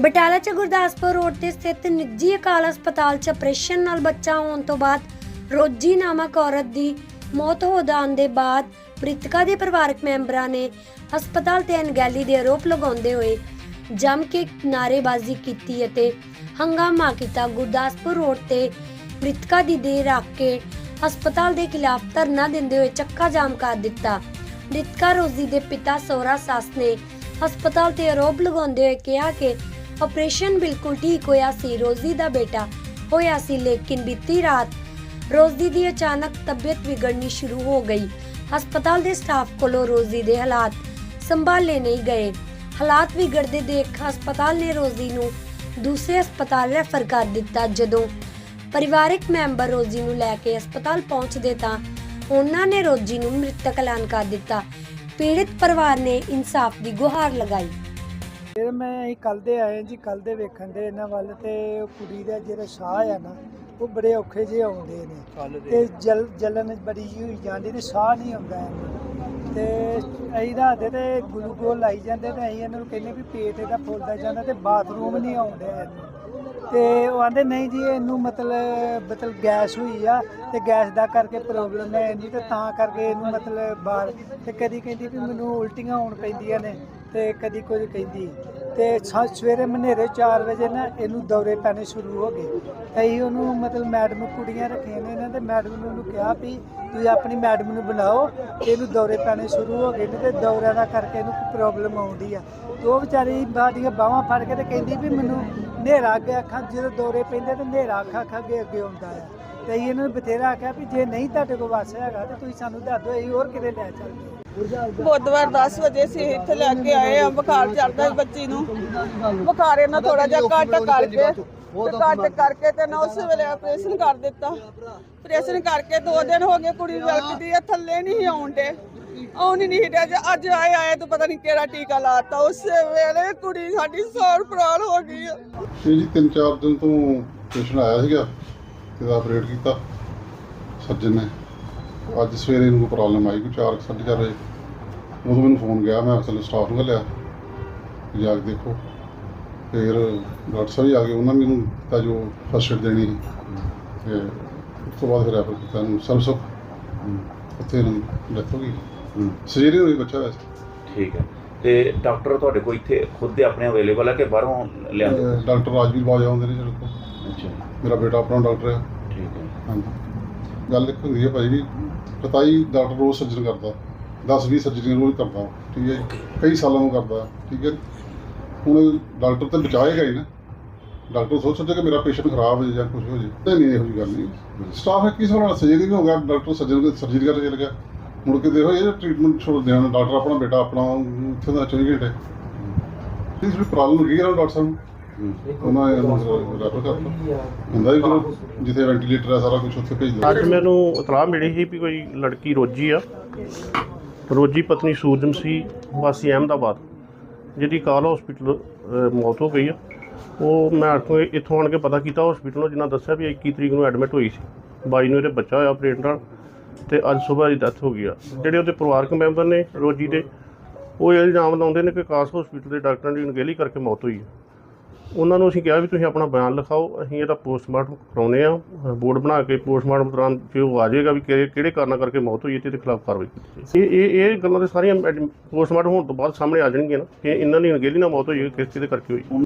ਬਟਾਲਾ ਚ ਗੁਰਦਾਸਪੁਰ ਰੋਡ ਤੇ ਸਥਿਤ ਨਿੱਜੀ ਅਕਾਲ ਹਸਪਤਾਲ ਚ ਆਪਰੇਸ਼ਨ ਨਾਲ ਬੱਚਾ ਹੋਣ ਤੋਂ ਬਾਅਦ ਰੋਜੀ ਨਾਮਕ ਔਰਤ ਦੀ ਮੌਤ ਹੋ ਜਾਣ ਦੇ ਬਾਅਦ ਮ੍ਰਿਤਕਾ ਦੇ ਪਰਿਵਾਰਕ ਮੈਂਬਰਾਂ ਨੇ ਹਸਪਤਾਲ ਤੇ ਅਣਗਹਿਲੀ ਦੇ ਆਰੋਪ ਲਗਾਉਂਦੇ ਹੋਏ ਜੰਮ ਕੇ ਨਾਰੇਬਾਜ਼ੀ ਕੀਤੀ ਅਤੇ ਹੰਗਾਮਾ ਕੀਤਾ। ਗੁਰਦਾਸਪੁਰ ਰੋਡ ਤੇ ਮ੍ਰਿਤਕਾ ਦੀ ਦੇਹ ਰੱਖ ਕੇ ਹਸਪਤਾਲ ਦੇ ਖਿਲਾਫ ਧਰਨਾ ਦਿੰਦੇ ਹੋਏ ਚੱਕਾ ਜਾਮ ਕਰ ਦਿੱਤਾ। ਮ੍ਰਿਤਕਾ ਰੋਜ਼ੀ ਦੇ ਪਿਤਾ ਸੋਹਰਾ ਸੱਸ ਨੇ ਹਸਪਤਾਲ ਤੇ ਆਰੋਪ ਲਗਾਉਂਦੇ ਹੋਏ ਕਿਹਾ ਕਿ ਆਪਰੇਸ਼ਨ ਬਿਲਕੁਲ ਠੀਕ ਹੋਇਆ ਸੀ, ਰੋਜ਼ੀ ਦਾ ਬੇਟਾ ਹੋਇਆ ਸੀ, ਲੇਕਿਨ ਬੀਤੀ ਰਾਤ ਰੋਜ਼ੀ ਦੀ ਅਚਾਨਕ ਤਬੀਅਤ ਵਿਗੜਨੀ ਸ਼ੁਰੂ ਹੋ ਗਈ। ਹਸਪਤਾਲ ਦੇ ਸਟਾਫ ਕੋਲੋਂ ਰੋਜ਼ੀ ਦੇ ਹਾਲਾਤ ਸੰਭਾਲੇ ਨਹੀਂ ਗਏ। ਹਾਲਾਤ ਵਿਗੜਦੇ ਦੇਖ ਹਸਪਤਾਲ ਨੇ ਰੋਜ਼ੀ ਨੂੰ ਦੂਸਰੇ ਹਸਪਤਾਲ ਰੈਫਰ ਕਰ ਦਿੱਤਾ। ਜਦੋਂ ਪਰਿਵਾਰਕ ਮੈਂਬਰ ਰੋਜ਼ੀ ਨੂੰ ਲੈ ਕੇ ਹਸਪਤਾਲ ਪਹੁੰਚਦੇ ਤਾਂ ਉਹਨਾਂ ਨੇ ਰੋਜ਼ੀ ਨੂੰ ਮ੍ਰਿਤਕ ਐਲਾਨ ਕਰ ਦਿੱਤਾ। ਪੀੜਿਤ ਪਰਿਵਾਰ ਨੇ ਇਨਸਾਫ ਦੀ ਗੁਹਾਰ ਲਗਾਈ। ਫਿਰ ਮੈਂ ਅਸੀਂ ਕੱਲ ਦੇ ਆਏ ਜੀ ਕੱਲ ਦੇ ਵੇਖਣ ਦੇ ਇਹਨਾਂ ਵੱਲ ਤੇ ਉਹ ਕੁੜੀ ਦਾ ਜਿਹੜਾ ਸਾਹ ਆ ਨਾ ਉਹ ਬੜੇ ਔਖੇ ਜਿਹੇ ਆਉਂਦੇ ਨੇ। ਤੇ ਜਲ ਜਲਨ ਬੜੀ ਜਿਹੀ ਹੋਈ ਜਾਂਦੀ ਤੇ ਸਾਹ ਨਹੀਂ ਆਉਂਦਾ ਇਹਨੂੰ ਤੇ ਅਸੀਂ ਰਾਤੇ ਤੇ ਗਲੂਕੋਜ਼ ਲਾਈ ਜਾਂਦੇ ਤੇ ਅਸੀਂ ਇਹਨਾਂ ਨੂੰ ਕਹਿੰਦੇ ਵੀ ਪੇਟ ਇਹਦਾ ਫੁੱਲਦਾ ਜਾਂਦਾ ਤੇ ਬਾਥਰੂਮ ਨਹੀਂ ਆਉਂਦਾ ਇਹਨੂੰ। ਤੇ ਉਹ ਆਂਦੇ ਨਹੀਂ ਜੀ ਇਹਨੂੰ ਮਤਲਬ ਮਤਲਬ ਗੈਸ ਹੋਈ ਆ ਤੇ ਗੈਸ ਦਾ ਕਰਕੇ ਪ੍ਰੋਬਲਮ ਹੈ ਇਹਦੀ ਤੇ ਤਾਂ ਕਰਕੇ ਇਹਨੂੰ ਮਤਲਬ ਬਾਹਰ ਤੇ ਕਦੀ ਕਹਿੰਦੀ ਵੀ ਮੈਨੂੰ ਉਲਟੀਆਂ ਹੋਣ ਪੈਂਦੀਆਂ ਨੇ। ਤੇ ਕਦੀ ਕੁਝ ਕਹਿੰਦੀ। ਤੇ ਸ ਸਵੇਰੇ ਮਨੇਰੇ 4 ਵਜੇ ਨਾ ਇਹਨੂੰ ਦੌਰੇ ਪੈਣੇ ਸ਼ੁਰੂ ਹੋ ਗਏ। ਤੇ ਅਸੀਂ ਉਹਨੂੰ ਮਤਲਬ ਮੈਡਮ ਕੁੜੀਆਂ ਰੱਖੀਆਂ ਨੇ ਇਹਨਾਂ ਤੇ ਮੈਡਮ ਨੂੰ ਉਹਨੂੰ ਕਿਹਾ ਵੀ ਤੁਸੀਂ ਆਪਣੀ ਮੈਡਮ ਨੂੰ ਬਣਾਓ ਤੇ ਇਹਨੂੰ ਦੌਰੇ ਪੈਣੇ ਸ਼ੁਰੂ ਹੋ ਗਏ ਨੇ ਤੇ ਦੌਰਿਆਂ ਦਾ ਕਰਕੇ ਇਹਨੂੰ ਪ੍ਰੋਬਲਮ ਆਉਂਦੀ ਆ। ਤੇ ਉਹ ਵਿਚਾਰੀ ਬਾਡੀਆਂ ਬਾਹਾਂ ਫੜ ਕੇ ਤੇ ਕਹਿੰਦੀ ਵੀ ਮੈਨੂੰ ਹਨੇਰਾ ਅੱਗੇ ਅੱਖਾਂ ਜਦੋਂ ਦੌਰੇ ਪੈਂਦੇ ਤੇ ਹਨੇਰਾ ਅੱਖਾਂ ਅੱਖਾਂ ਅੱਗੇ ਅੱਗੇ ਆਉਂਦਾ ਆ। ਤੇ ਅਸੀਂ ਇਹਨਾਂ ਨੂੰ ਬਥੇਰਾ ਆਖਿਆ ਵੀ ਜੇ ਨਹੀਂ ਤੁਹਾਡੇ ਕੋਲ ਵਾਸ ਹੈਗਾ ਤੇ ਤੁਸੀਂ ਸਾਨੂੰ ਦੱਸ ਦਿਓ ਅਸੀਂ ਹੋਰ ਕਿਤੇ ਲੈ ਚੱਲਦੇ ਬੁੱਧਵਾਰ 10 ਵਜੇ ਸੀ ਇੱਥੇ ਲੈ ਕੇ ਆਏ ਆ ਬੁਖਾਰ ਚੜਦਾ ਬੱਚੀ ਨੂੰ। ਬੁਖਾਰ ਇਹਨਾਂ ਥੋੜਾ ਜਿਹਾ ਘੱਟ ਕਰਕੇ ਤੇ ਘੱਟ ਕਰਕੇ ਤੇ ਨਾ ਉਸ ਵੇਲੇ ਆਪਰੇਸ਼ਨ ਕਰ ਦਿੱਤਾ। ਆਪਰੇਸ਼ਨ ਕਰਕੇ 2 ਦਿਨ ਹੋ ਗਏ ਕੁੜੀ ਵਲਕਦੀ ਆ ਥੱਲੇ ਨਹੀਂ ਆਉਣ ਦੇ ਆਉਣ ਹੀ ਨਹੀਂ ਜੇ ਅੱਜ ਆਏ ਆਏ ਤਾਂ ਪਤਾ ਨਹੀਂ ਕਿਹੜਾ ਟੀਕਾ ਲਾਤਾ। ਉਸ ਵੇਲੇ ਕੁੜੀ ਸਾਡੀ ਸੌਰ ਪ੍ਰਾਣ ਹੋ ਗਈ ਆ। ਇਹ ਜੀ ਤਿੰਨ ਚਾਰ ਦਿਨ ਤੋਂ ਪੇਸ਼ੈਂਟ ਆਇਆ ਸੀਗਾ। ਤੇ ਦਾ ਆਪਰੇਟ ਕੀਤਾ। ਸਰਜਨ ਨੇ। ਅੱਜ ਸਵੇਰੇ ਕੋਈ ਪ੍ਰੋਬਲਮ ਆਈ ਕੋਈ 4 4:30 ਵਜੇ। ਉਦੋਂ ਮੈਨੂੰ ਫੋਨ ਗਿਆ ਮੈਂ ਅਸਲ ਸਟਾਫ ਨੂੰ ਘੱਲਿਆ ਕਿ ਜਾ ਕੇ ਦੇਖੋ। ਫਿਰ ਡਾਕਟਰ ਸਾਹਿਬ ਆ ਗਏ ਉਹਨਾਂ ਨੇ ਮੈਨੂੰ ਤਾਂ ਜੋ ਫਸਟ ਏਡ ਦੇਣੀ। ਤੇ ਉਸ ਤੋਂ ਬਾਅਦ ਫਿਰ ਰੈਫਰ ਕੀਤਾ ਇਹਨੂੰ। ਸਰਸੁਖ ਉੱਥੇ ਇਹਨੂੰ ਡੈਥ ਹੋ ਗਈ। ਸਰਜਰੀ ਹੋਈ ਬੱਚਾ ਵੈਸੇ। ਠੀਕ ਹੈ। ਤੇ ਡਾਕਟਰ ਤੁਹਾਡੇ ਕੋਲ ਇੱਥੇ ਖੁਦ ਦੇ ਆਪਣੇ ਅਵੇਲੇਬਲ ਹੈ ਕਿ ਬਾਹਰੋਂ ਲਿਆਂਦੇ ਤੇ ਡਾਕਟਰ ਰਾਜਵੀਰ ਬਾਜ ਆਉਂਦੇ ਨੇ ਜਿਹੜੇ ਕੋਲ। ਮੇਰਾ ਬੇਟਾ ਆਪਣਾ ਡਾਕਟਰ ਹੈ ਠੀਕ ਹੈ। ਹਾਂਜੀ। ਗੱਲ ਇੱਕ ਹੁੰਦੀ ਹੈ ਭਾਈ ਵੀ ਪਤਾ ਹੀ ਡਾਕਟਰ ਰੋਜ਼ ਸਰਜਨ ਕਰਦਾ 10 20 ਸਰਜਰੀਆਂ ਰੋਜ਼ ਕਰਦਾ ਠੀਕ ਹੈ ਜੀ। ਕਈ ਸਾਲਾਂ ਤੋਂ ਕਰਦਾ ਠੀਕ ਹੈ। ਹੁਣ ਡਾਕਟਰ ਤਾਂ ਬਚਾਏਗਾ ਹੀ ਨਾ। ਡਾਕਟਰ ਸੋਚ ਸਕਦਾ ਕਿ ਮੇਰਾ ਪੇਸ਼ੈਂਟ ਖਰਾਬ ਹੋ ਜਾਏ ਜਾਂ ਕੁਝ ਹੋ ਜਾਏ ਤਾਂ ਨਹੀਂ ਇਹੋ ਜਿਹੀ ਗੱਲ ਨਹੀਂ। ਸਟਾਫ ਹੈ ਕਿਸ ਵਾਲਾ ਸਰਜਰੀ ਵੀ ਹੋ ਗਿਆ? ਡਾਕਟਰ ਸਰਜਨ ਦੇ ਸਰਜਰੀ ਕਰਨ ਚਲ ਗਿਆ। ਮੁੜ ਕੇ ਦੇਖੋ ਇਹ ਟ੍ਰੀਟਮੈਂਟ ਛੋੜ ਦੇਣਾ ਡਾਕਟਰ ਆਪਣਾ ਬੇਟਾ ਆਪਣਾ ਇੱਥੇ ਦਾ 24 ਘੰਟੇ ਇਸ ਵੀ ਪ੍ਰੋਬਲਮ ਗਈ ਹੈ ਨਾ ਡਾਕਟਰ ਸਾਹਿਬ? ਨੂੰ ਉਹਨਾਂ ਨੇ ਰੈਫਰ ਕਰਤਾ ਹੁੰਦਾ ਹੀ ਚਲੋ ਜਿੱਥੇ ਵੈਂਟੀਲੇਟਰ ਹੈ ਸਾਰਾ ਕੁਝ ਉੱਥੇ ਭੇਜ ਦਿਓ। ਅੱਜ ਮੈਨੂੰ ਇਤਲਾਹ ਮਿਲੀ ਸੀ ਵੀ ਕੋਈ ਲੜਕੀ ਰੋਜੀ ਆ। ਰੋਜੀ ਪਤਨੀ ਸੂਰਜਮ ਸੀ ਵਾਸੀ ਅਹਿਮਦਾਬਾਦ ਜਿਹਦੀ ਕਾਲ ਹਸਪੀਟਲ ਮੌਤ ਹੋ ਗਈ ਆ। ਉਹ ਮੈਂ ਇੱਥੋਂ ਇੱਥੋਂ ਆਣ ਕੇ ਪਤਾ ਕੀਤਾ ਹਸਪੀਟਲੋਂ ਜਿਨ੍ਹਾਂ ਦੱਸਿਆ ਵੀ 21 ਤਰੀਕ ਨੂੰ ਐਡਮਿਟ ਹੋਈ ਸੀ। 22 ਨੂੰ ਇਹਦੇ ਬੱਚਾ ਹੋਇਆ ਆਪਰੇਟ ਨਾਲ ਤੇ ਅੱਜ ਸਵੇਰ ਦੀ ਡੈਥ ਹੋ ਗਈ ਆ। ਜਿਹੜੇ ਉਹਦੇ ਪਰਿਵਾਰਕ ਮੈਂਬਰ ਨੇ ਰੋਜੀ ਦੇ ਉਹ ਇਹ ਇਲਜ਼ਾਮ ਲਾਉਂਦੇ ਨੇ ਕਿ ਕਾਸ ਹਸਪੀਟਲ ਦੇ ਡਾਕਟਰਾਂ ਦੀ ਅਣਗਹਿਲੀ ਕਰਕੇ ਮੌਤ ਹੋਈ ਹੈ ਉਹਨਾਂ ਨੂੰ ਅਸੀਂ ਕਿਹਾ ਵੀ ਤੁਸੀਂ ਆਪਣਾ ਬਿਆਨ ਲਿਖਾਓ, ਅਸੀਂ ਇਹਦਾ ਪੋਸਟਮਾਰਟਮ ਕਰਾਉਨੇ ਆ ਬੋਰਡ ਬਣਾ ਕੇ ਪੋਸਟਮਾਰਟਮ ਦੌਰਾਨ ਜੇ ਉਹ ਆ ਜਾਏਗਾ ਵੀ ਕਿਹੜੇ ਕਿਹੜੇ ਕਾਰਨਾਂ ਕਰਕੇ ਮੌਤ ਹੋਈ ਹੈ ਤੇ ਇਹਦੇ ਖਿਲਾਫ ਕਾਰਵਾਈ ਕੀਤੀ ਜਾਏ ਇਹ ਇਹ ਇਹ ਗੱਲਾਂ ਤੇ ਸਾਰੀਆਂ ਪੋਸਟਮਾਰਟਮ ਹੋਣ ਤੋਂ ਬਾਅਦ ਸਾਹਮਣੇ ਆ ਜਾਣਗੀਆਂ ਨਾ, ਕਿ ਇਹਨਾਂ ਦੀ ਅਣਗਹਿਲੀ ਨਾਲ ਮੌਤ ਹੋਈ ਹੈ, ਕਿਸ ਚੀਜ਼ ਦੇ ਕਰਕੇ ਹੋਈ